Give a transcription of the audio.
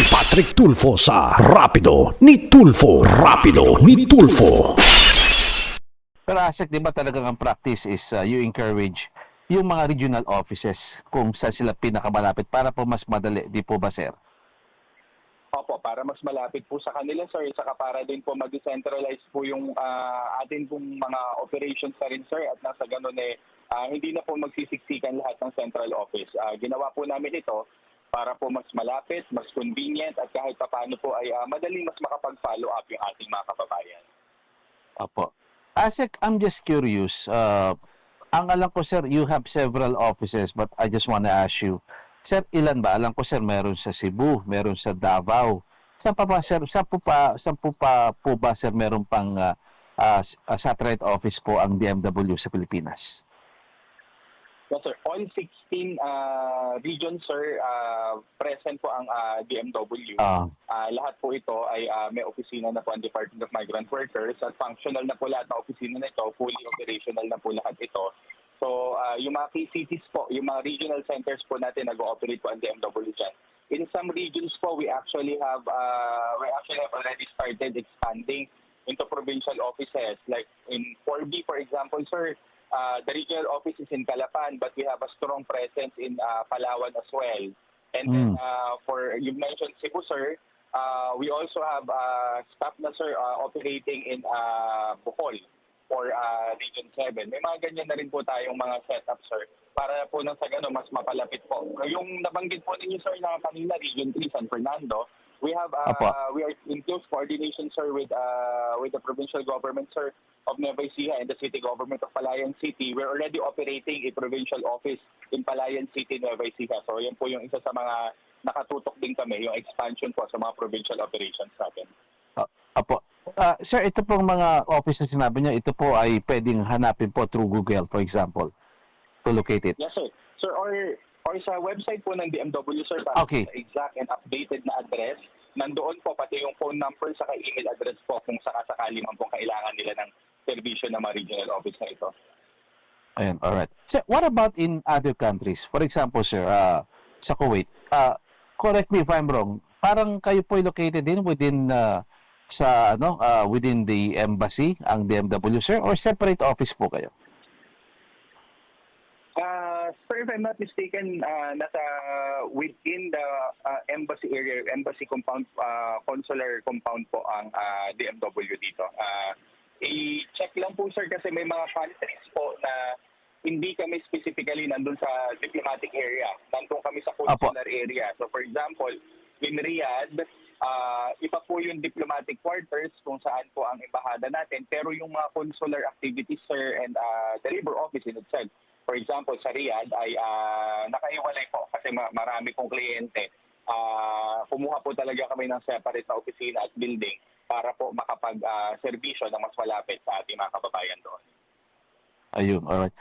si Patrick Tulfo sa Rapido ni Tulfo. Rapido ni Tulfo. Pero ASEC, di ba talagang ang practice is uh, you encourage yung mga regional offices kung saan sila pinakamalapit para po mas madali, di po ba sir? Opo, para mas malapit po sa kanila, sir. Saka para din po mag-decentralize po yung ah, atin pong mga operations na rin, sir. At nasa ganun eh, ah, hindi na po magsisiksikan lahat ng central office. Ah, ginawa po namin ito para po mas malapit, mas convenient, at kahit pa paano po ay ah, madaling mas makapag-follow up yung ating mga kababayan. Opo. ASEC, I'm just curious. Uh, ang alam ko sir, you have several offices but I just want to ask you, sir, ilan ba? Alam ko sir, meron sa Cebu, meron sa Davao. Saan pa ba sir? Saan po pa, saan po pa po ba sir meron pang uh, uh, satellite office po ang DMW sa Pilipinas? Yes, sir. All 16 ah, regions, sir, ah, present po ang ah, DMW. Ah, Ah, lahat po ito ay ah, may opisina na po ang Department of Migrant Workers at functional na po lahat ng opisina na ito, fully operational na po lahat ito. So, ah, yung mga key cities po, yung mga regional centers po natin nag-ooperate po ang DMW dyan. In some regions po, we actually have uh, we actually have already started expanding into provincial offices. Like in 4B, for example, sir, uh, the regional office is in Calapan, but we have a strong presence in uh, Palawan as well. And then Mm. uh, for you mentioned Cebu, sir, uh, we also have uh, staff na sir uh, operating in uh, Bohol or uh, Region 7. May mga ganyan na rin po tayong mga setup, sir, para po nang sa gano'n mas mapalapit po. Yung nabanggit po ninyo, sir, na kanina, Region 3, San Fernando, we have, uh, Apo. we are in close coordination, sir, with, uh, with the provincial government, sir, of Nueva Ecija and the city government of Palayan City. We're already operating a provincial office in Palayan City, Nueva Ecija. So, yan po yung isa sa mga nakatutok din kami, yung expansion po sa mga provincial operations natin. Apo. Ah, sir, ito pong mga office na sinabi niyo, ito po ay pwedeng hanapin po through Google, for example, to locate it. Yes, sir. Sir, or, or sa website po ng DMW, sir, para Okay. sa exact and updated na address, nandoon po pati yung phone number saka email address po kung sakasakali man po kailangan nila ng serbisyo ng mga regional office na ito. Ayan, alright. Sir, what about in other countries? For example, sir, ah, sa Kuwait, ah, correct me if I'm wrong, parang kayo po located din within ah, sa ano ah, within the embassy ang DMW sir or separate office po kayo? Uh, sir, if I'm not mistaken, uh, nasa within the uh, embassy area, embassy compound, uh, consular compound po ang uh, DMW dito. Uh, i-check lang po sir kasi may mga countries po na hindi kami specifically nandun sa diplomatic area. Nandun kami sa consular area. So for example, in Riyadh, uh, iba po yung diplomatic quarters kung saan po ang embahada natin. Pero yung mga consular activities, sir, and uh, the labor office in itself, for example, sa Riyadh ay uh, nakaiwalay po kasi ma- marami pong kliyente. Uh, kumuha po talaga kami ng separate na opisina at building para po makapag-servisyo ng mas malapit sa ating mga kababayan doon. Ayun, alright.